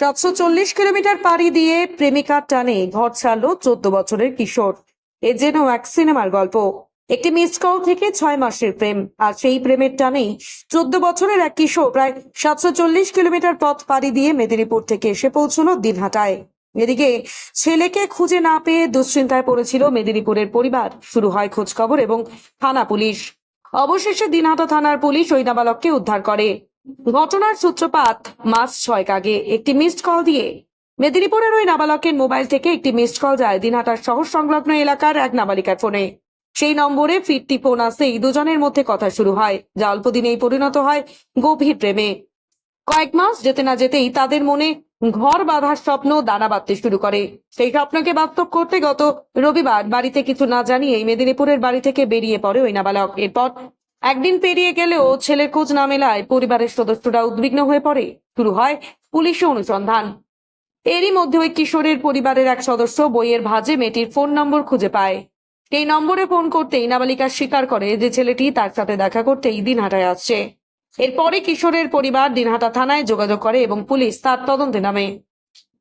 সাতশো চল্লিশ কিলোমিটার পাড়ি দিয়ে প্রেমিকার টানে ঘর ছাড়লো চোদ্দ বছরের কিশোর। এ যেন এক সিনেমার গল্প। একটি মিসড কল থেকে ছয় মাসের প্রেম। আর সেই প্রেমের টানেই চোদ্দ বছরের এক কিশোর প্রায় সাতশো চল্লিশ কিলোমিটার পথ পাড়ি দিয়ে মেদিনীপুর থেকে এসে পৌঁছল দিনহাটায়। এদিকে ছেলেকে খুঁজে না পেয়ে দুশ্চিন্তায় পড়েছিল মেদিনীপুরের পরিবার। শুরু হয় খোঁজখবর এবং থানা পুলিশ। অবশেষে দিনহাটা থানার পুলিশ ওই নাবালককে উদ্ধার করে। ঘটনার সূত্রপাত মাস ছয়েক আগে। একটি মিসড কল দিয়ে মেদিনীপুরের ওই নাবালকের মোবাইল থেকে একটি মিসড কল যায় দিনহাটার শহর সংলগ্ন এলাকার এক নাবালিকার ফোনে। সেই নম্বরে ফিরতি ফোন আসতেই দুজনের মধ্যে কথা শুরু হয়, যা অল্প দিনেই পরিণত হয় গভীর প্রেমে। কয়েক মাস যেতে না যেতেই তাদের মনে ঘর বাঁধার স্বপ্ন দানা বাঁধতে শুরু করে। সেই স্বপ্নকে বাস্তব করতে গত রবিবার বাড়িতে কিছু না জানিয়েই মেদিনীপুরের বাড়ি থেকে বেরিয়ে পড়ে ওই নাবালক। এরপর একদিন পেরিয়ে গেলেও ছেলের খোঁজ না মেলায় পরিবারের সদস্যরা উদ্বিগ্ন হয়ে পড়ে। শুরু হয় পুলিশি অনুসন্ধান। এরই মধ্যে ওই কিশোরের পরিবারের এক সদস্য বইয়ের ভাজে মেয়েটির ফোন নম্বর খুঁজে পায়। এই নম্বরে ফোন করতেই নাবালিকা স্বীকার করে যে ছেলেটি তার সাথে দেখা করতেই দিনহাটায় আসছে। এরপরে কিশোরের পরিবার দিনহাটা থানায় যোগাযোগ করে এবং পুলিশ তার তদন্তে নামে।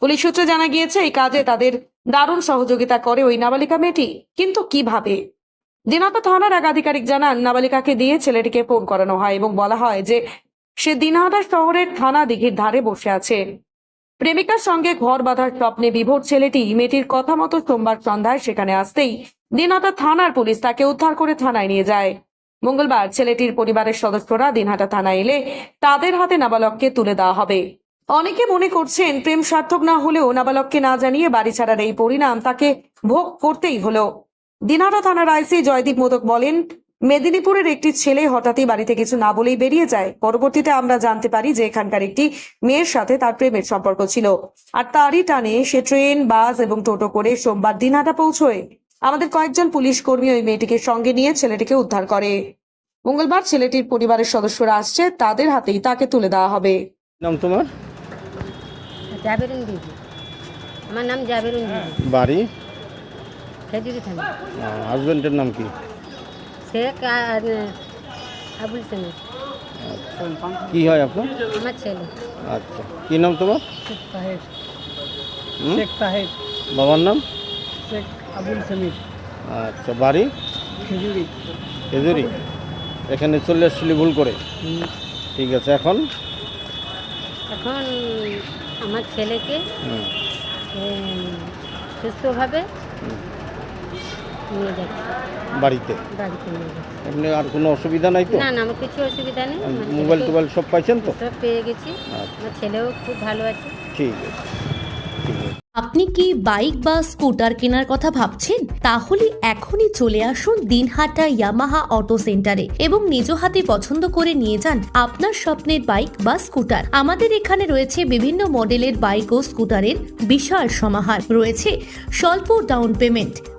পুলিশ সূত্রে জানা গিয়েছে, এই কাজে তাদের দারুণ সহযোগিতা করে ওই নাবালিকা মেয়েটি। কিন্তু কীভাবে? দিনহাটা থানার এক আধিকারিক জানান, নাবালিকাকে দিয়ে ছেলেটিকে ফোন করানো হয় এবং বলা হয় যে সে দিনহাটা শহরের থানা দিঘির ধারে বসে আছে। প্রেমিকার সঙ্গে ঘর বাঁধার স্বপ্নে বিভোর ছেলেটি মেয়েটির কথা মতো সোমবার সন্ধ্যায় সেখানে আসতেই দিনহাটা থানার পুলিশ তাকে উদ্ধার করে থানায় নিয়ে যায়। মঙ্গলবার ছেলেটির পরিবারের সদস্যরা দিনহাটা থানায় এলে তাদের হাতে নাবালককে তুলে দেওয়া হবে। অনেকে মনে করছেন প্রেম সার্থক না হলেও নাবালককে না জানিয়ে বাড়ি ছাড়ার এই পরিণাম তাকে ভোগ করতেই হলো। দিনহাটা থানার আইসি জয়দীপ মোদক বলেন মেদিনীপুরের একটি ছেলে হঠাৎই বাড়িতে কিছু না বলেই বেরিয়ে যায়। পরবর্তীতে আমরা জানতে পারি যে এখানকার একটি মেয়ের সাথে তার প্রেমের সম্পর্ক ছিল। আর তারই টানে সে ট্রেন বাস এবং টোটো করে সোমবার দিনহাটা পৌঁছয়। আমাদের কয়েকজন পুলিশ কর্মী ওই মেয়েটিকে সঙ্গে নিয়ে ছেলেটিকে উদ্ধার করে। মঙ্গলবার ছেলেটির পরিবারের সদস্যরা আসছে তাদের হাতেই তাকে তুলে দেওয়া হবে। নাম তোমার? জাবেরুন আমার নাম জাবেরুন দিদি। বাড়ি? খেজুরি থানা হাজবেন্ডের নাম কি? শেখ আর আবুল সেমি। কি হয় আপনার? আমার ছেলে। আচ্ছা কি নাম তোমার? শেখ তাহের। হুম? শেখ তাহের। বাবার নাম? শেখ আবুল সামির আচ্ছা বাড়ি? খেজুরি। খেজুরি? এখানে চলে আসছিলি ভুল করে। ঠিক আছে এখন? এখন আমার ছেলেকে সুস্থভাবে নিয়ে যাচ্ছে বাড়িতে? বাড়িতে নিয়ে যাচ্ছে এমনি আর কোনো অসুবিধা নাই তো? না না আমার কিছু অসুবিধা নেই। আমার মোবাইল ছেলেকে টোবাইল সব পাইছেন তো? সব পেয়ে গেছি। আচ্ছা। আমার ছেলেও খুব ভালো আছে। ঠিক আছে। ঠিক আছে। আপনি কি বাইক বা স্কুটার কেনার কথা ভাবছেন? তাহলে এখনই চলে আসুন দিনহাটা ইয়ামাহা অটো সেন্টারে এবং নিজ হাতে পছন্দ করে নিয়ে যান আপনার স্বপ্নের বাইক বা স্কুটার। আমাদের এখানে রয়েছে বিভিন্ন মডেলের বাইক ও স্কুটারের বিশাল সমাহার। রয়েছে স্বল্প ডাউন পেমেন্ট